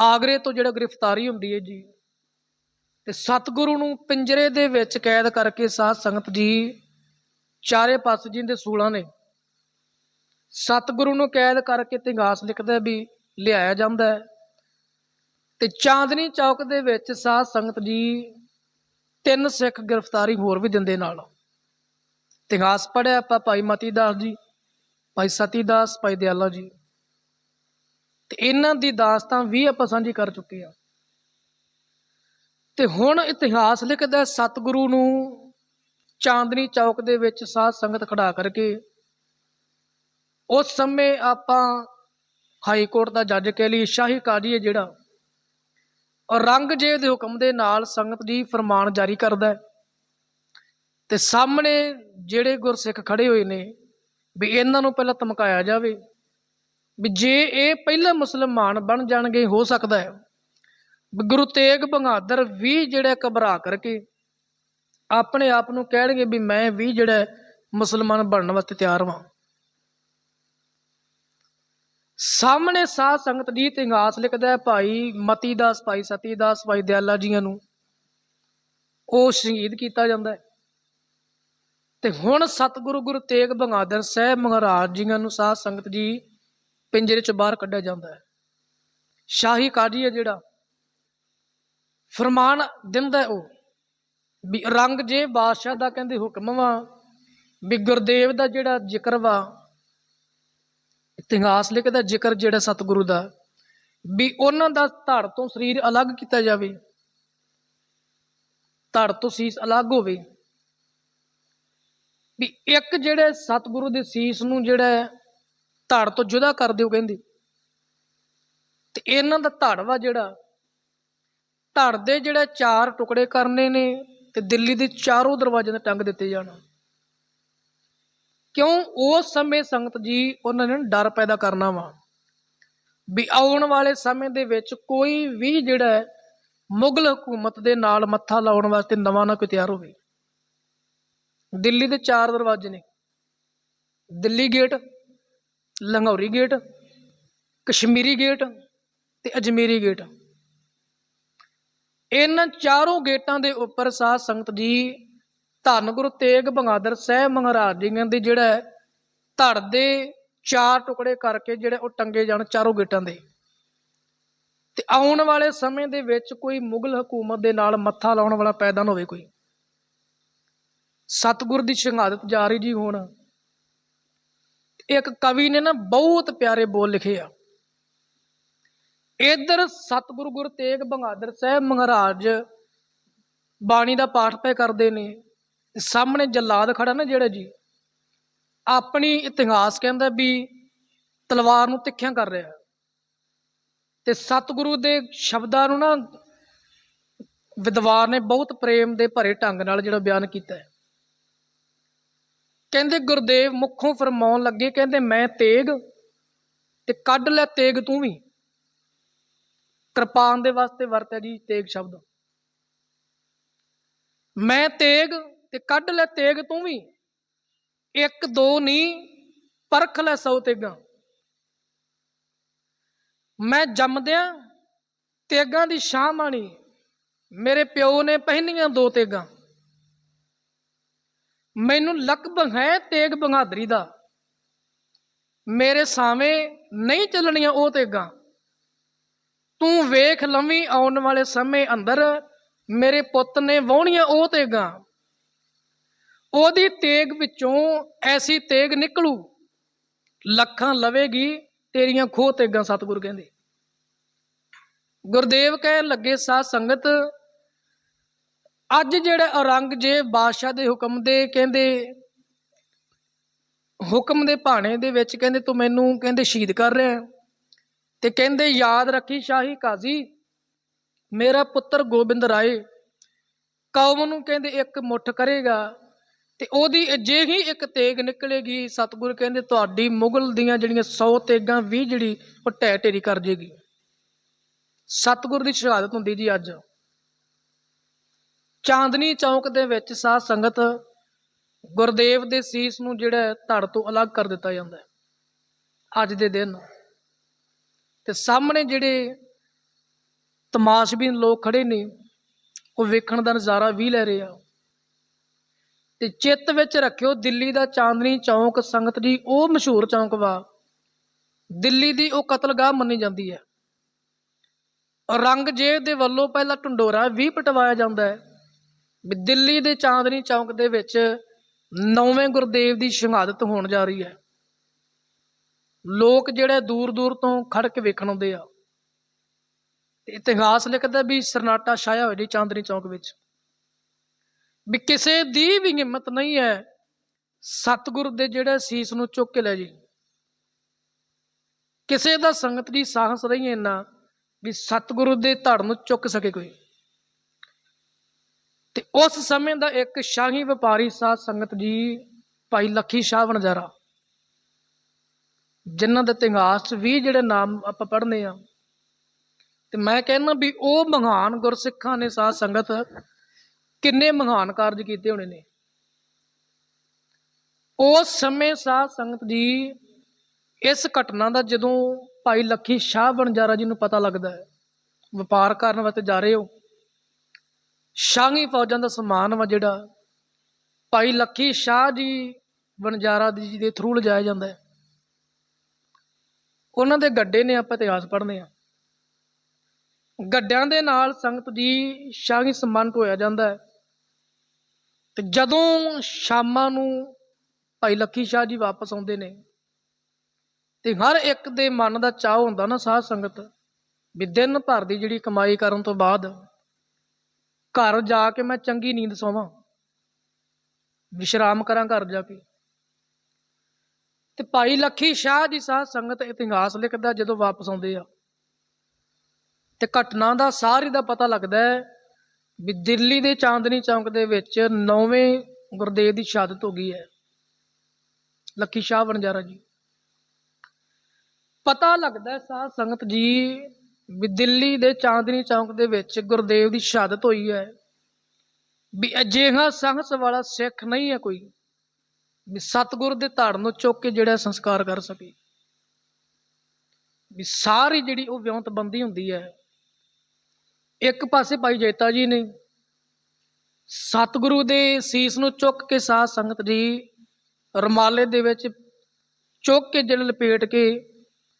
ਆਗਰੇ ਤੋਂ ਜਿਹੜਾ ਗ੍ਰਿਫਤਾਰੀ ਹੁੰਦੀ ਹੈ ਜੀ, ਤੇ ਸਤਿਗੁਰੂ ਨੂੰ ਪਿੰਜਰੇ ਦੇ ਵਿੱਚ ਕੈਦ ਕਰਕੇ ਸਾਧ ਸੰਗਤ ਜੀ ਚਾਰੇ ਪਾਸੇ ਜੀ ਦੇ ਸੂਲਾਂ ਨੇ, ਸਤਿਗੁਰੂ ਨੂੰ ਕੈਦ ਕਰਕੇ ਇਤਿਹਾਸ ਲਿਖਦਾ ਵੀ ਲਿਆਇਆ ਜਾਂਦਾ ਹੈ, ਤੇ ਚਾਂਦਨੀ ਚੌਕ ਦੇ ਵਿੱਚ ਸਾਧ ਸੰਗਤ ਜੀ ਤਿੰਨ ਸਿੱਖ ਗ੍ਰਿਫਤਾਰੀ ਹੋਰ ਵੀ ਦਿੰਦੇ ਨਾਲ। ਇਤਿਹਾਸ ਪੜਿਆ ਆਪਾਂ ਭਾਈ ਮਤੀ ਦਾਸ ਜੀ, ਭਾਈ ਸਤੀ ਦਾਸ ਭਾਈ ਦਿਆਲਾ ਜੀ। ਤੇ ਇਹਨਾਂ ਦੀ ਦਾਸਤਾਨ ਵੀ ਆਪਾਂ ਸਾਂਝੀ ਕਰ ਚੁੱਕੇ ਆ ਤੇ ਹੁਣ ਇਤਿਹਾਸ ਲਿਖਦਾ ਸਤਿਗੁਰੂ ਨੂੰ ਚਾਂਦਨੀ ਚੌਕ ਦੇ ਵਿੱਚ ਸਾਧ ਸੰਗਤ ਖੜਾ ਕਰਕੇ ਉਸ ਸਮੇਂ ਆਪਾਂ ਹਾਈ ਕੋਰਟ ਦਾ ਜੱਜ ਕਹਿ ਲਈ ਸ਼ਾਹੀ ਕਾਜੀ ਹੈ ਜਿਹੜਾ। ਔਰ ਰੰਗਜੇਬ ਦੇ ਹੁਕਮ ਦੇ ਨਾਲ ਸੰਗਤ ਜੀ ਫਰਮਾਨ ਜਾਰੀ ਕਰਦਾ ਹੈ। ਤੇ ਸਾਹਮਣੇ ਜਿਹੜੇ ਗੁਰਸਿੱਖ ਖੜੇ ਹੋਏ ਨੇ, ਵੀ ਇਹਨਾਂ ਨੂੰ ਪਹਿਲਾਂ ਧਮਕਾਇਆ ਜਾਵੇ। ਵੀ ਜੇ ਇਹ ਪਹਿਲਾਂ ਮੁਸਲਮਾਨ ਬਣ ਜਾਣਗੇ, ਹੋ ਸਕਦਾ ਹੈ। ਗੁਰੂ ਤੇਗ ਬਹਾਦਰ ਵੀ ਜਿਹੜਾ ਘਬਰਾ ਕਰਕੇ ਆਪਣੇ ਆਪ ਨੂੰ ਕਹਿਣਗੇ ਵੀ ਮੈਂ ਵੀ ਜਿਹੜਾ ਮੁਸਲਮਾਨ ਬਣਨ ਵਾਸਤੇ ਤਿਆਰ ਹਾਂ ਸਾਹਮਣੇ ਸਾਧ ਸੰਗਤ ਜੀ ਇਤਿਹਾਸ ਲਿਖਦਾ ਹੈ, ਭਾਈ ਮਤੀ ਦਾਸ ਭਾਈ ਸਤੀ ਦਾਸ ਭਾਈ ਦਿਆਲਾ ਜੀਆਂ ਨੂੰ ਉਹ ਸ਼ਹੀਦ ਕੀਤਾ ਜਾਂਦਾ ਹੈ। ਤੇ ਹੁਣ ਸਤਿਗੁਰੂ ਗੁਰੂ ਤੇਗ ਬਹਾਦਰ ਸਾਹਿਬ ਮਹਾਰਾਜ ਜੀਆਂ ਨੂੰ ਸਾਧ ਸੰਗਤ ਜੀ ਪਿੰਜਰੇ ਚੋਂ ਬਾਹਰ ਕੱਢਿਆ ਜਾਂਦਾ ਹੈ। ਸ਼ਾਹੀ ਕਾਜੀ ਹੈ ਜਿਹੜਾ। ਫਰਮਾਨ ਦਿੰਦਾ ਉਹ ਵੀ ਰੰਗ ਜੇ ਬਾਦਸ਼ਾਹ ਦਾ ਕਹਿੰਦੇ ਹੁਕਮ ਵਾ, ਵੀ ਗੁਰਦੇਵ ਦਾ ਜਿਹੜਾ ਜ਼ਿਕਰ ਵਾ, ਇਤਿਹਾਸ ਲਿਖਦਾ ਜ਼ਿਕਰ ਜਿਹੜਾ ਸਤਿਗੁਰੂ ਦਾ, ਵੀ ਉਹਨਾਂ ਦਾ ਧੜ ਤੋਂ ਸਰੀਰ ਅਲੱਗ ਕੀਤਾ ਜਾਵੇ, ਧੜ ਤੋਂ ਸੀਸ ਅਲੱਗ ਹੋਵੇ। ਵੀ ਇੱਕ ਜਿਹੜੇ ਸਤਿਗੁਰੂ ਦੇ ਸੀਸ ਨੂੰ ਜਿਹੜਾ ਧੜ ਤੋਂ ਜੁਦਾ ਕਰ ਦਿਓ ਕਹਿੰਦੇ। ਤੇ ਇਹਨਾਂ ਦਾ ਧੜ ਵਾ ਜਿਹੜਾ, ਧੜ ਦੇ ਜਿਹੜੇ ਚਾਰ ਟੁਕੜੇ ਕਰਨੇ ਨੇ ਤੇ ਦਿੱਲੀ ਦੇ ਚਾਰੋਂ ਦਰਵਾਜ਼ਿਆਂ ਤੇ ਟੰਗ ਦਿੱਤੇ ਜਾਣ। ਕਿਉਂ? ਉਸ ਸਮੇਂ ਸੰਗਤ ਜੀ ਉਹਨਾਂ ਨੇ ਡਰ ਪੈਦਾ ਕਰਨਾ ਵਾ ਵੀ ਆਉਣ ਵਾਲੇ ਸਮੇਂ ਦੇ ਵਿੱਚ ਕੋਈ ਵੀ ਜਿਹੜਾ ਮੁਗਲ ਹਕੂਮਤ ਦੇ ਨਾਲ ਮੱਥਾ ਲਾਉਣ ਵਾਸਤੇ ਨਵਾਂ ਨਾ ਕੋਈ ਤਿਆਰ ਹੋਵੇ। ਦਿੱਲੀ ਦੇ ਚਾਰ ਦਰਵਾਜ਼ੇ ਨੇ। Delhi gate ਲੰਗੌਰੀ gate Kashmiri gate ਤੇ ਅਜਮੇਰੀ ਗੇਟ। ਇਹਨਾਂ ਚਾਰੋਂ ਗੇਟਾਂ ਦੇ ਉੱਪਰ ਸਾਧ ਸੰਗਤ ਜੀ ਧੰਨ ਗੁਰੂ ਤੇਗ ਬਹਾਦਰ ਸਾਹਿਬ ਮਹਾਰਾਜ ਜੀ ਕਹਿੰਦੇ ਜਿਹੜਾ ਹੈ, ਧੜ ਦੇ ਚਾਰ ਟੁਕੜੇ ਕਰਕੇ ਜਿਹੜੇ ਉਹ ਟੰਗੇ ਜਾਣ ਚਾਰੋਂ ਗੇਟਾਂ ਦੇ। ਤੇ ਆਉਣ ਵਾਲੇ ਸਮੇਂ ਦੇ ਵਿੱਚ ਕੋਈ ਮੁਗਲ ਹਕੂਮਤ ਦੇ ਨਾਲ ਮੱਥਾ ਲਾਉਣ ਵਾਲਾ ਪੈਦਾ ਨਾ ਹੋਵੇ ਕੋਈ। ਸਤਿਗੁਰ ਦੀ ਸ਼ਹਾਦਤ ਜਾਰੀ ਜੀ ਹੁਣ। ਇੱਕ ਕਵੀ ਨੇ ਨਾ ਬਹੁਤ ਪਿਆਰੇ ਬੋਲ ਲਿਖੇ ਆ। ਇਧਰ ਸਤਿਗੁਰੂ ਗੁਰੂ ਤੇਗ ਬਹਾਦਰ ਸਾਹਿਬ ਮਹਾਰਾਜ ਬਾਣੀ ਦਾ ਪਾਠ ਪੈ ਕਰਦੇ ਨੇ ਸਾਹਮਣੇ ਜਲਾਦ ਖੜਾ ਨਾ ਜਿਹੜਾ ਜੀ, ਆਪਣੀ ਇਤਿਹਾਸ ਕਹਿੰਦਾ ਵੀ ਤਲਵਾਰ ਨੂੰ ਤਿੱਖਿਆਂ ਕਰ ਰਿਹਾ। ਤੇ ਸਤਿਗੁਰੂ ਦੇ ਸ਼ਬਦਾਂ ਨੂੰ ਨਾ ਵਿਦਵਾਨ ਨੇ ਬਹੁਤ ਪ੍ਰੇਮ ਦੇ ਭਰੇ ਢੰਗ ਨਾਲ ਜਿਹੜਾ ਬਿਆਨ ਕੀਤਾ ਹੈ। ਕਹਿੰਦੇ ਗੁਰਦੇਵ ਮੁੱਖੋਂ ਫਰਮਾਉਣ ਲੱਗੇ, ਕਹਿੰਦੇ ਮੈਂ ਤੇਗ ਤੇ ਕੱਢ ਲੈ ਤੇਗ ਤੂੰ ਵੀ। ਕਿਰਪਾਨ ਦੇ ਵਾਸਤੇ ਵਰਤਿਆ ਜੀ ਤੇਗ ਸ਼ਬਦ। ਮੈਂ ਤੇਗ ਤੇ ਕੱਢ ਲੈ ਤੇਗ ਤੂੰ ਵੀ। ਇੱਕ, ਦੋ ਨਹੀਂ, ਪਰਖ ਲੈ ਸੌ ਤੇਗਾਂ। ਮੈਂ ਜੰਮਦਿਆਂ ਤੇਗਾਂ ਦੀ ਸ਼ਾਹ ਮਾਣੀ। ਮੇਰੇ ਪਿਓ ਨੇ ਪਹਿਨੀਆਂ ਦੋ ਤੇਗਾਂ। ਮੈਨੂੰ ਲਕਬ ਹੈ ਤੇਗ ਬਹਾਦਰੀ ਦਾ। ਮੇਰੇ ਸਾਵੇਂ ਨਹੀਂ ਚੱਲਣੀਆਂ ਉਹ ਤੇਗਾਂ। ਤੂੰ ਵੇਖ ਲੰਮੀ ਆਉਣ ਵਾਲੇ ਸਮੇਂ ਅੰਦਰ ਮੇਰੇ ਪੁੱਤ ਨੇ ਵਾਹੁਣੀਆਂ ਉਹ ਤੇਗਾਂ। ਉਹਦੀ ਤੇਗ ਵਿੱਚੋਂ ਐਸੀ ਤੇਗ ਨਿਕਲੂ, ਲੱਖਾਂ ਲਵੇਗੀ ਤੇਰੀਆਂ ਖੋਹ ਤੇਗਾਂ, ਸਤਿਗੁਰ ਕਹਿੰਦੇ। ਗੁਰਦੇਵ ਕਹਿਣ ਲੱਗੇ, ਸਾਧ ਸੰਗਤ ਅੱਜ ਜਿਹੜਾ ਔਰੰਗਜ਼ੇਬ ਬਾਦਸ਼ਾਹ ਦੇ ਹੁਕਮ ਦੇ ਕਹਿੰਦੇ, ਹੁਕਮ ਦੇ ਭਾਣੇ ਦੇ ਵਿੱਚ ਕਹਿੰਦੇ, ਤੂੰ ਮੈਨੂੰ ਕਹਿੰਦੇ ਸ਼ਹੀਦ ਕਰ ਰਿਹਾ ਹੈ। ਤੇ ਕਹਿੰਦੇ, ਯਾਦ ਰੱਖੀ ਸ਼ਾਹੀ ਕਾਜ਼ੀ, ਮੇਰਾ ਪੁੱਤਰ ਗੋਬਿੰਦ ਰਾਏ, ਕੌਮ ਨੂੰ ਕਹਿੰਦੇ ਇੱਕ ਮੁੱਠ ਕਰੇਗਾ ਤੇ ਉਹਦੀ ਅਜਿਹੀ ਇੱਕ ਤੇਗ ਨਿਕਲੇਗੀ ਸਤਿਗੁਰ ਕਹਿੰਦੇ, ਤੁਹਾਡੀ ਮੁਗਲ ਦੀਆਂ ਜਿਹੜੀਆਂ 100 ਤੇਗਾਂ ਵੀ ਜਿਹੜੀ ਉਹ ਢਹਿ ਢੇਰੀ ਕਰ ਜੇਗੀ ਸਤਿਗੁਰ ਦੀ ਸ਼ਹਾਦਤ ਹੁੰਦੀ ਜੀ ਅੱਜ ਚਾਂਦਨੀ ਚੌਂਕ ਦੇ ਵਿੱਚ ਸਾਧ ਸੰਗਤ ਗੁਰਦੇਵ ਦੇ ਸੀਸ ਨੂੰ ਜਿਹੜਾ ਧੜ ਤੋਂ ਅਲੱਗ ਕਰ ਦਿੱਤਾ ਜਾਂਦਾ ਹੈ ਅੱਜ ਦੇ ਦਿਨ। ਤੇ ਸਾਹਮਣੇ ਜਿਹੜੇ ਤਮਾਸ਼ਬੀਨ ਲੋਕ ਖੜੇ ਨੇ, ਉਹ ਵੇਖਣ ਦਾ ਨਜ਼ਾਰਾ ਵੀ ਲੈ ਰਹੇ ਆ। ਤੇ ਚਿੱਤ ਵਿੱਚ ਰੱਖਿਓ, ਦਿੱਲੀ ਦਾ ਚਾਂਦਨੀ ਚੌਂਕ ਸੰਗਤ ਜੀ ਉਹ ਮਸ਼ਹੂਰ ਚੌਂਕ ਵਾ। ਦਿੱਲੀ ਦੀ ਉਹ ਕਤਲਗਾਹ ਮੰਨੀ ਜਾਂਦੀ ਹੈ। ਰੰਗਜ਼ੇਬ ਦੇ ਵੱਲੋਂ ਪਹਿਲਾਂ ਢੰਡੋਰਾ ਵੀ ਪਟਵਾਇਆ ਜਾਂਦਾ ਹੈ। ਦਿੱਲੀ ਦੇ ਚਾਂਦਨੀ ਚੌਂਕ ਦੇ ਵਿੱਚ ਨੌਵੇਂ ਗੁਰਦੇਵ ਦੀ ਸ਼ਹਾਦਤ ਹੋਣ ਜਾ ਰਹੀ ਹੈ। ਲੋਕ ਜਿਹੜੇ ਦੂਰ ਦੂਰ ਤੋਂ ਖੜ ਕੇ ਵੇਖਣ ਆਉਂਦੇ ਆ। ਤੇ ਇਤਿਹਾਸ ਲਿਖਦਾ ਵੀ ਸਰਨਾਟਾ ਛਾਇਆ ਹੋਇਆ ਜੀ ਚਾਂਦਨੀ ਚੌਂਕ ਵਿੱਚ। ਵੀ ਕਿਸੇ ਦੀ ਵੀ ਹਿੰਮਤ ਨਹੀਂ ਹੈ ਸਤਿਗੁਰ ਦੇ ਜਿਹੜੇ ਸੀਸ ਨੂੰ ਚੁੱਕ ਕੇ ਲੈ ਜੀ ਕਿਸੇ ਦਾ ਸੰਗਤ ਦੀ ਸਾਹਸ ਨਹੀਂ ਇੰਨਾ ਵੀ ਸਤਿਗੁਰੂ ਦੇ ਧੜ ਨੂੰ ਚੁੱਕ ਸਕੇ ਕੋਈ। ਤੇ ਉਸ ਸਮੇਂ ਦਾ ਇੱਕ ਸ਼ਾਹੀ ਵਪਾਰੀ ਸਾਧ ਸੰਗਤ ਜੀ ਭਾਈ ਲੱਖੀ ਸ਼ਾਹ ਵਣਜਾਰਾ, ਜਿਨ੍ਹਾਂ ਦੇ ਇਤਿਹਾਸ 'ਚ ਵੀ ਜਿਹੜੇ ਨਾਮ ਆਪਾਂ ਪੜ੍ਹਨੇ ਆ, ਤੇ ਮੈਂ ਕਹਿੰਦਾ ਵੀ ਉਹ ਮਹਾਨ ਗੁਰਸਿੱਖਾਂ ਨੇ ਸਾਧ ਸੰਗਤ ਕਿੰਨੇ ਮਹਾਨ ਕਾਰਜ ਕੀਤੇ ਹੋਣੇ ਨੇ। ਉਸ ਸਮੇਂ ਸਾਧ ਸੰਗਤ ਜੀ ਇਸ ਘਟਨਾ ਦਾ ਜਦੋਂ ਭਾਈ ਲੱਖੀ ਸ਼ਾਹ ਬਣਜਾਰਾ ਜੀ ਨੂੰ ਪਤਾ ਲੱਗਦਾ ਹੈ, ਵਪਾਰ ਕਰਨ ਵਾਸਤੇ ਜਾ ਰਹੇ ਹੋ ਸ਼ਾਹੀ ਫੌਜਾਂ ਦਾ ਸਮਾਨ ਵਾ ਜਿਹੜਾ। ਭਾਈ ਲੱਖੀ ਸ਼ਾਹ ਜੀ, ਵਣਜਾਰਾ ਜੀ ਦੇ ਥਰੂ ਲਿਜਾਇਆ ਜਾਂਦਾ ਹੈ। ਉਹਨਾਂ ਦੇ ਗੱਡੇ ਨੇ ਆਪਾਂ ਇਤਿਹਾਸ ਪੜ੍ਹਨੇ ਆ। ਗੱਡਿਆਂ ਦੇ ਨਾਲ ਸੰਗਤ ਦੀ ਸ਼ਾਹੀ ਸਮਾਨ ਢੋਇਆ ਜਾਂਦਾ ਹੈ। ਤੇ ਜਦੋਂ ਸ਼ਾਮਾਂ ਨੂੰ ਭਾਈ ਲੱਖੀ ਸ਼ਾਹ ਜੀ ਵਾਪਸ ਆਉਂਦੇ ਨੇ, ਤੇ ਹਰ ਇੱਕ ਦੇ ਮਨ ਦਾ ਚਾਹ ਹੁੰਦਾ ਨਾ ਸਾਧ ਸੰਗਤ, ਵੀ ਦਿਨ ਭਰ ਦੀ ਜਿਹੜੀ ਕਮਾਈ ਕਰਨ ਤੋਂ ਬਾਅਦ ਘਰ ਜਾ ਕੇ ਮੈਂ ਚੰਗੀ ਨੀਂਦ ਸੋਵਾਂ। ਵਿਸ਼ਰਾਮ ਕਰਾਂ ਘਰ ਜਾ ਕੇ। ਤੇ ਭਾਈ ਲੱਖੀ ਸ਼ਾਹ ਜੀ ਸਾਧ ਸੰਗਤ ਇਤਿਹਾਸ ਲਿਖਦਾ ਜਦੋਂ ਵਾਪਸ ਆਉਂਦੇ ਆ। ਤੇ ਘਟਨਾ ਦਾ ਸਾਰੀ ਦਾ ਪਤਾ ਲੱਗਦਾ ਹੈ ਵੀ ਦਿੱਲੀ ਦੇ ਚਾਂਦਨੀ ਚੌਂਕ ਦੇ ਵਿੱਚ ਨੌਵੇਂ ਗੁਰਦੇਵ ਦੀ ਸ਼ਹਾਦਤ ਹੋ ਗਈ ਹੈ। ਲੱਖੀ ਸ਼ਾਹ ਵਣਜਾਰਾ ਜੀ। ਪਤਾ ਲੱਗਦਾ ਹੈ ਸਾਧ ਸੰਗਤ ਜੀ ਵੀ ਦਿੱਲੀ ਦੇ ਚਾਂਦਨੀ ਚੌਂਕ ਦੇ ਵਿੱਚ ਗੁਰਦੇਵ ਦੀ ਸ਼ਹਾਦਤ ਹੋਈ ਹੈ। ਵੀ ਅਜਿਹਾ ਸਾਹਸ ਵਾਲਾ ਸਿੱਖ ਨਹੀਂ ਹੈ ਕੋਈ। ਵੀ ਸਤਿਗੁਰ ਦੇ ਧੜ ਨੂੰ ਚੁੱਕ ਕੇ ਜਿਹੜਾ ਸੰਸਕਾਰ ਕਰ ਸਕੇ। ਵੀ ਸਾਰੀ ਜਿਹੜੀ ਉਹ ਵਿਉਂਤਬੰਦੀ ਹੁੰਦੀ ਹੈ। ਇੱਕ ਪਾਸੇ ਭਾਈ ਜੇਤਾ ਜੀ ਨੇ ਸਤਿਗੁਰੂ ਦੇ ਸੀਸ ਨੂੰ ਚੁੱਕ ਕੇ ਸਾਧ ਸੰਗਤ ਜੀ ਰਮਾਲੇ ਦੇ ਵਿੱਚ ਚੁੱਕ ਕੇ ਜਿਹੜੇ ਲਪੇਟ ਕੇ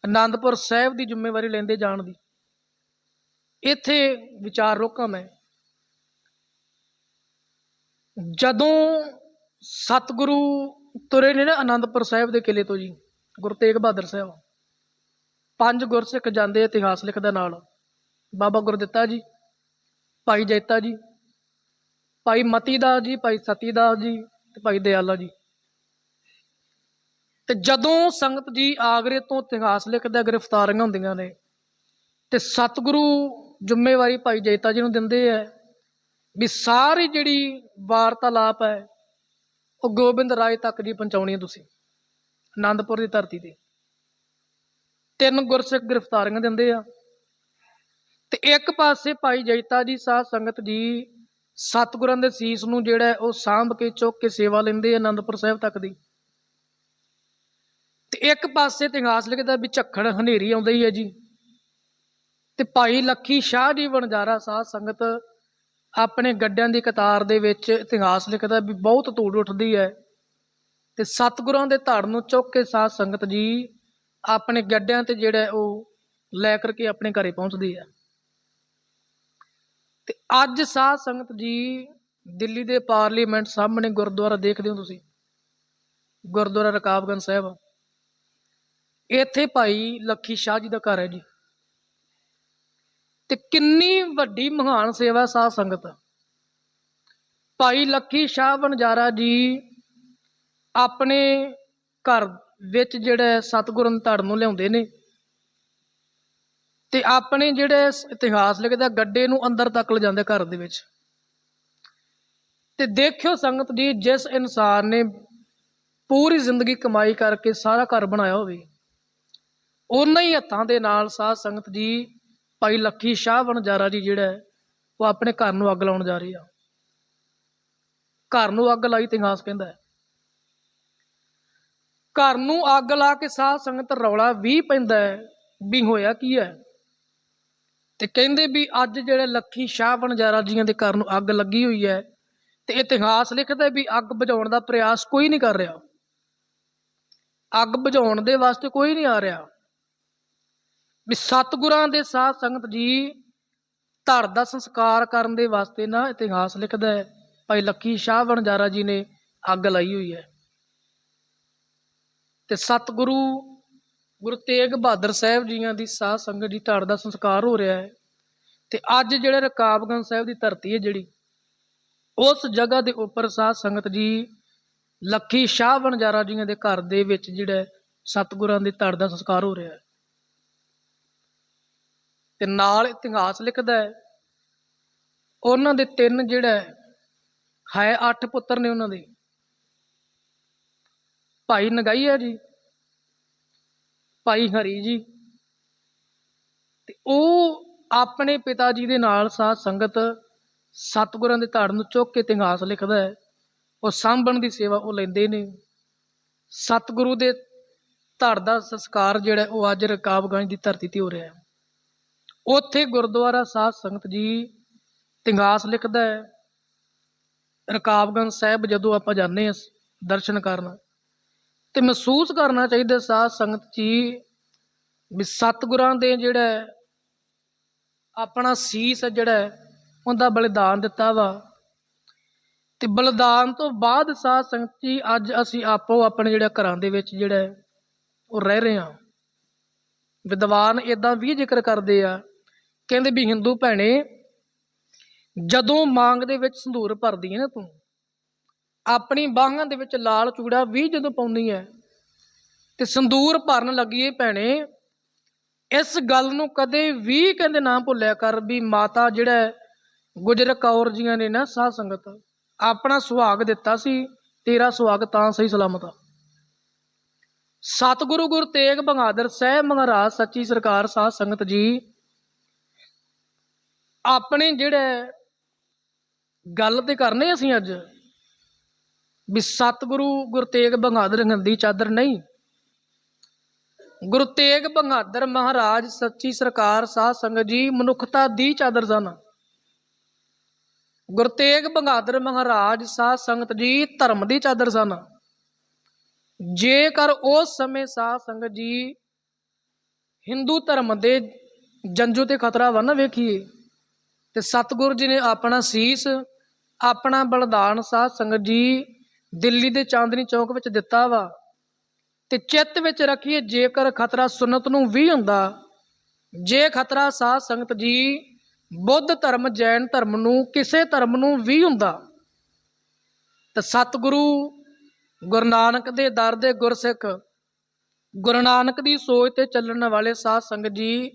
ਆਨੰਦਪੁਰ ਸਾਹਿਬ ਦੀ ਜ਼ਿੰਮੇਵਾਰੀ ਲੈਂਦੇ ਜਾਣ ਦੀ। ਇੱਥੇ ਵਿਚਾਰ ਰੋਕਾਂ ਮੈਂ। ਜਦੋਂ ਸਤਿਗੁਰੂ ਤੁਰੇ ਨੇ ਨਾ ਆਨੰਦਪੁਰ ਸਾਹਿਬ ਦੇ ਕਿਲੇ ਤੋਂ ਜੀ, ਗੁਰੂ ਤੇਗ ਬਹਾਦਰ ਸਾਹਿਬ, ਪੰਜ ਗੁਰਸਿੱਖ ਜਾਂਦੇ ਇਤਿਹਾਸ ਲਿਖਦਾ ਨਾਲ। ਬਾਬਾ ਗੁਰਦਿੱਤਾ ਜੀ, ਭਾਈ ਜੈਤਾ ਜੀ, ਭਾਈ ਮਤੀ ਦਾਸ ਜੀ, ਭਾਈ ਸਤੀ ਦਾਸ ਜੀ ਤੇ ਭਾਈ ਦਿਆਲਾ ਜੀ। ਤੇ ਜਦੋਂ ਸੰਗਤ ਜੀ ਆਗਰੇ ਤੋਂ ਇਤਿਹਾਸ ਲਿਖਦਾ, ਗ੍ਰਿਫਤਾਰੀਆਂ ਹੁੰਦੀਆਂ ਨੇ, ਤੇ ਸਤਿਗੁਰੂ ਜ਼ਿੰਮੇਵਾਰੀ ਭਾਈ ਜੈਤਾ ਜੀ ਨੂੰ ਦਿੰਦੇ ਐ ਵੀ ਸਾਰੀ ਜਿਹੜੀ ਵਾਰਤਾਲਾਪ ਹੈ, ਉਹ ਗੋਬਿੰਦ ਰਾਏ ਤੱਕ ਜੀ ਪਹੁੰਚਾਉਣੀ ਹੈ ਤੁਸੀਂ ਆਨੰਦਪੁਰ ਦੀ ਧਰਤੀ ਤੇ। ਤਿੰਨ ਗੁਰਸਿੱਖ ਗ੍ਰਿਫਤਾਰੀਆਂ ਦਿੰਦੇ ਆ। ਤੇ ਇੱਕ ਪਾਸੇ ਭਾਈ ਜੈਤਾ ਜੀ, ਸਾਧ ਸੰਗਤ ਜੀ, ਸਤਿਗੁਰਾਂ ਦੇ ਸੀਸ ਨੂੰ ਜਿਹੜਾ ਉਹ ਸਾਂਭ ਕੇ ਚੁੱਕ ਕੇ ਸੇਵਾ ਲੈਂਦੇ ਆ ਆਨੰਦਪੁਰ ਸਾਹਿਬ ਤੱਕ ਦੀ। ਤੇ ਇੱਕ ਪਾਸੇ ਇਤਿਹਾਸ ਲਿਖਦਾ ਵੀ ਝੱਖੜ ਹਨੇਰੀ ਆਉਂਦਾ ਹੀ ਹੈ ਜੀ। ਤੇ ਭਾਈ ਲੱਖੀ ਸ਼ਾਹ ਜੀ ਵਣਜਾਰਾ ਸਾਧ ਸੰਗਤ ਆਪਣੇ ਗੱਡਿਆਂ ਦੀ ਕਤਾਰ ਦੇ ਵਿੱਚ ਇਤਿਹਾਸ ਲਿਖਦਾ ਵੀ ਬਹੁਤ ਧੂੜ ਉੱਠਦੀ ਹੈ। ਤੇ ਸਤਿਗੁਰਾਂ ਦੇ ਧੜ ਨੂੰ ਚੁੱਕ ਕੇ ਸਾਧ ਸੰਗਤ ਜੀ ਆਪਣੇ ਗੱਡਿਆਂ ਤੇ ਜਿਹੜਾ ਉਹ ਲੈ ਕਰਕੇ ਆਪਣੇ ਘਰੇ ਪਹੁੰਚਦੀ ਹੈ। ਤੇ ਅੱਜ ਸਾਧ ਸੰਗਤ ਜੀ ਦਿੱਲੀ ਦੇ ਪਾਰਲੀਮੈਂਟ ਸਾਹਮਣੇ ਗੁਰਦੁਆਰਾ ਦੇਖਦੇ ਹੋ ਤੁਸੀਂ? ਗੁਰਦੁਆਰਾ ਰਕਾਬਗੰਜ ਸਾਹਿਬ। ਇੱਥੇ ਭਾਈ ਲੱਖੀ ਸ਼ਾਹ ਜੀ ਦਾ ਘਰ ਹੈ ਜੀ। ਤੇ ਕਿੰਨੀ ਵੱਡੀ ਮਹਾਨ ਸੇਵਾ ਸਾਧ ਸੰਗਤ। ਭਾਈ ਲੱਖੀ ਸ਼ਾਹ ਬਨਜਾਰਾ ਜੀ ਆਪਣੇ ਘਰ ਵਿੱਚ ਜਿਹੜਾ ਸਤਿਗੁਰਾਂ ਧੜ ਨੂੰ ਲਿਆਉਂਦੇ ਨੇ ਤੇ ਆਪਣੇ ਜਿਹੜੇ ਇਤਿਹਾਸ ਲਿਖਦਾ ਗੱਡੇ ਨੂੰ ਅੰਦਰ ਤੱਕ ਲਿਜਾਂਦੇ ਘਰ ਦੇ ਵਿੱਚ। ਤੇ ਦੇਖਿਓ ਸੰਗਤ ਜੀ, ਜਿਸ ਇਨਸਾਨ ਨੇ ਪੂਰੀ ਜ਼ਿੰਦਗੀ ਕਮਾਈ ਕਰਕੇ ਸਾਰਾ ਘਰ ਬਣਾਇਆ ਹੋਵੇ ਉਹਨਾਂ ਹੀ ਹੱਥਾਂ ਦੇ ਨਾਲ ਸਾਧ ਸੰਗਤ ਜੀ ਭਾਈ ਲੱਖੀ ਸ਼ਾਹ ਵਣਜਾਰਾ ਜੀ ਜਿਹੜਾ ਉਹ ਆਪਣੇ ਘਰ ਨੂੰ ਅੱਗ ਲਾਉਣ ਜਾ ਰਹੇ ਆ। ਘਰ ਨੂੰ ਅੱਗ ਲਾਈ ਇਤਿਹਾਸ ਕਹਿੰਦਾ ਹੈ। ਘਰ ਨੂੰ ਅੱਗ ਲਾ ਕੇ ਸਾਧ ਸੰਗਤ ਰੌਲਾ ਵੀ ਪੈਂਦਾ ਵੀ ਹੋਇਆ ਕੀ ਹੈ? ਤੇ ਕਹਿੰਦੇ ਵੀ ਅੱਜ ਜਿਹੜੇ ਲੱਖੀ ਸ਼ਾਹ ਵਣਜਾਰਾ ਜੀਆਂ ਦੇ ਘਰ ਨੂੰ ਅੱਗ ਲੱਗੀ ਹੋਈ ਹੈ, ਤੇ ਇਤਿਹਾਸ ਲਿਖਦਾ ਵੀ ਅੱਗ ਬੁਝਾਉਣ ਦਾ ਪ੍ਰਯਾਸ ਕੋਈ ਨਹੀਂ ਕਰ ਰਿਹਾ। ਅੱਗ ਬੁਝਾਉਣ ਦੇ ਵਾਸਤੇ ਕੋਈ ਨਹੀਂ ਆ ਰਿਹਾ। ਵੀ ਸਤਿਗੁਰਾਂ ਦੇ ਸਾਧ ਸੰਗਤ ਜੀ ਧੜ ਦਾ ਸੰਸਕਾਰ ਕਰਨ ਦੇ ਵਾਸਤੇ ਨਾ ਇਤਿਹਾਸ ਲਿਖਦਾ ਹੈ। ਭਾਈ ਲੱਖੀ ਸ਼ਾਹ ਬਣਜਾਰਾ ਜੀ ਨੇ ਅੱਗ ਲਾਈ ਹੋਈ ਹੈ। ਤੇ ਸਤਿਗੁਰੂ ਗੁਰੂ ਤੇਗ ਬਹਾਦਰ ਸਾਹਿਬ ਜੀਆਂ ਦੀ ਸਾਧ ਸੰਗਤ ਜੀ ਧੜ ਦਾ ਸੰਸਕਾਰ ਹੋ ਰਿਹਾ ਹੈ। ਤੇ ਅੱਜ ਜਿਹੜੇ ਰਕਾਬਗੰਜ ਸਾਹਿਬ ਦੀ ਧਰਤੀ ਹੈ ਜਿਹੜੀ, ਉਸ ਜਗ੍ਹਾ ਦੇ ਉੱਪਰ ਸਾਧ ਸੰਗਤ ਜੀ ਲੱਖੀ ਸ਼ਾਹ ਬਣਜਾਰਾ ਜੀਆਂ ਦੇ ਘਰ ਦੇ ਵਿੱਚ ਜਿਹੜਾ ਸਤਿਗੁਰਾਂ ਦੇ ਧੜ ਦਾ ਸੰਸਕਾਰ ਹੋ ਰਿਹਾ ਹੈ। ਤੇ ਨਾਲ ਇਤਿਹਾਸ ਲਿਖਦਾ ਹੈ। ਉਹਨਾਂ ਦੇ ਤਿੰਨ ਜਿਹੜਾ ਹੈ ਅੱਠ ਪੁੱਤਰ ਨੇ ਉਹਨਾਂ ਦੇ। ਭਾਈ ਨਗਾਈਆ ਜੀ, ਭਾਈ ਹਰੀ ਜੀ ਤੇ ਉਹ ਆਪਣੇ ਪਿਤਾ ਜੀ ਦੇ ਨਾਲ ਸਾਧ ਸੰਗਤ ਸਤਿਗੁਰਾਂ ਦੇ ਧੜ ਨੂੰ ਚੁੱਕ ਕੇ ਇਤਿਹਾਸ ਲਿਖਦਾ ਹੈ। ਉਹ ਸਾਂਭਣ ਦੀ ਸੇਵਾ ਉਹ ਲੈਂਦੇ ਨੇ। ਸਤਿਗੁਰੂ ਦੇ ਧੜ ਦਾ ਸੰਸਕਾਰ ਜਿਹੜਾ ਉਹ ਅੱਜ ਰਕਾਬਗੰਜ ਦੀ ਧਰਤੀ ਤੇ ਹੋ ਰਿਹਾ ਹੈ। ਉੱਥੇ ਗੁਰਦੁਆਰਾ ਸਾਧ ਸੰਗਤ ਜੀ ਇਤਿਹਾਸ ਲਿਖਦਾ ਹੈ। ਰਕਾਬਗੰਜ ਸਾਹਿਬ ਜਦੋਂ ਆਪਾਂ ਜਾਂਦੇ ਹਾਂ ਦਰਸ਼ਨ ਕਰਨ, ਤੇ ਮਹਿਸੂਸ ਕਰਨਾ ਚਾਹੀਦਾ ਸਾਧ ਸੰਗਤ ਜੀ ਵੀ ਸਤਿਗੁਰਾਂ ਦੇ ਜਿਹੜਾ ਆਪਣਾ ਸੀਸ ਜਿਹੜਾ ਉਹਦਾ ਬਲੀਦਾਨ ਦਿੱਤਾ ਵਾ। ਤੇ ਬਲੀਦਾਨ ਤੋਂ ਬਾਅਦ ਸਾਧ ਸੰਗਤ ਜੀ ਅੱਜ ਅਸੀਂ ਆਪੋ ਆਪਣੇ ਜਿਹੜਾ ਘਰਾਂ ਦੇ ਵਿੱਚ ਜਿਹੜਾ ਉਹ ਰਹਿ ਰਹੇ ਹਾਂ। ਵਿਦਵਾਨ ਇਦਾਂ ਵੀ ਜ਼ਿਕਰ ਕਰਦੇ ਆ ਕਹਿੰਦੇ ਵੀ ਹਿੰਦੂ ਭੈਣੇ, ਜਦੋਂ ਮਾਂਗ ਦੇ ਵਿੱਚ ਸੰਧੂਰ ਭਰਦੀ ਹੈ ਨਾ ਤੂੰ, ਆਪਣੀ ਬਾਹਾਂ ਦੇ ਵਿੱਚ ਲਾਲ ਚੂੜਾ ਵੀ ਜਦੋਂ ਪਾਉਂਦੀ ਹੈ ਤੇ ਸੰਧੂਰ ਭਰਨ ਲੱਗੀ ਏ ਭੈਣੇ, ਇਸ ਗੱਲ ਨੂੰ ਕਦੇ ਵੀ ਕਹਿੰਦੇ ਨਾ ਭੁੱਲਿਆ ਕਰ ਵੀ ਮਾਤਾ ਜਿਹੜਾ ਗੁਜਰ ਕੌਰ ਜੀਆਂ ਨੇ ਨਾ ਸਾਧ ਸੰਗਤ, ਆਪਣਾ ਸੁਹਾਗ ਦਿੱਤਾ ਸੀ, ਤੇਰਾ ਸੁਹਾਗ ਤਾਂ ਸਹੀ ਸਲਾਮਤ ਆ। ਸਤਿਗੁਰੂ ਗੁਰੂ ਤੇਗ ਬਹਾਦਰ ਸਾਹਿਬ ਮਹਾਰਾਜ, ਸੱਚੀ ਸਰਕਾਰ ਸਾਧ ਸੰਗਤ ਜੀ ਆਪਣੇ ਜਿਹੜੇ ਗੱਲ ਤੇ ਕਰਨੇ ਅਸੀਂ ਅੱਜ, ਵੀ ਸਤਿਗੁਰੂ ਗੁਰੂ ਤੇਗ ਬਹਾਦਰ ਗੰਦੀ ਚਾਦਰ ਨਹੀਂ। ਗੁਰੂ ਤੇਗ ਬਹਾਦਰ ਮਹਾਰਾਜ ਸੱਚੀ ਸਰਕਾਰ, ਸਾਧ ਸੰਗਤ ਜੀ, ਮਨੁੱਖਤਾ ਦੀ ਚਾਦਰ ਸਨ। ਗੁਰੂ ਤੇਗ ਬਹਾਦਰ ਮਹਾਰਾਜ, ਸਾਧ ਸੰਗਤ ਜੀ, ਧਰਮ ਦੀ ਚਾਦਰ ਸਨ। ਜੇਕਰ ਉਸ ਸਮੇਂ ਸਾਧ ਸੰਗਤ ਜੀ ਹਿੰਦੂ ਧਰਮ ਦੇ ਜੰਜੂ ਤੇ ਖਤਰਾ ਵਾ ਨਾ ਵੇਖੀਏ ਤੇ ਸਤਿਗੁਰੂ ਜੀ ਨੇ ਆਪਣਾ ਸੀਸ, ਆਪਣਾ ਬਲਿਦਾਨ ਸਾਧ ਸੰਗਤ ਜੀ ਦਿੱਲੀ ਦੇ ਚਾਂਦਨੀ ਚੌਕ ਵਿੱਚ ਦਿੱਤਾ ਵਾ। ਤੇ ਚਿੱਤ ਵਿੱਚ ਰੱਖੀਏ ਜੇਕਰ ਖਤਰਾ ਸੁਨਤ ਨੂੰ ਵੀ ਹੁੰਦਾ, ਜੇ ਖਤਰਾ ਸਾਧ ਸੰਗਤ ਜੀ ਬੁੱਧ ਧਰਮ, ਜੈਨ ਧਰਮ ਨੂੰ, ਕਿਸੇ ਧਰਮ ਨੂੰ ਵੀ ਹੁੰਦਾ। ਤਾਂ ਸਤਿਗੁਰੂ ਗੁਰੂ ਨਾਨਕ ਦੇ ਦਰ ਦੇ ਗੁਰਸਿੱਖ, ਗੁਰੂ ਨਾਨਕ ਦੀ ਸੋਚ ਤੇ ਚੱਲਣ ਵਾਲੇ ਸਾਧ ਸੰਗਤ ਜੀ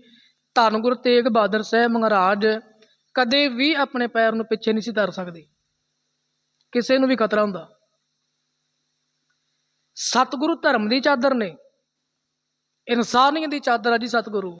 ਧੰਨ ਗੁਰੂ ਤੇਗ ਬਹਾਦਰ ਸਾਹਿਬ ਮਹਾਰਾਜ ਕਦੇ ਵੀ ਆਪਣੇ ਪੈਰ ਨੂੰ ਪਿੱਛੇ ਨਹੀਂ ਸੀ ਧਰ ਸਕਦੇ। ਕਿਸੇ ਨੂੰ ਵੀ ਖਤਰਾ ਹੁੰਦਾ। ਸਤਿਗੁਰੂ ਧਰਮ ਦੀ ਚਾਦਰ ਨੇ। ਇਨਸਾਨੀਅਤ ਦੀ ਚਾਦਰ ਆ ਜੀ ਸਤਿਗੁਰੂ।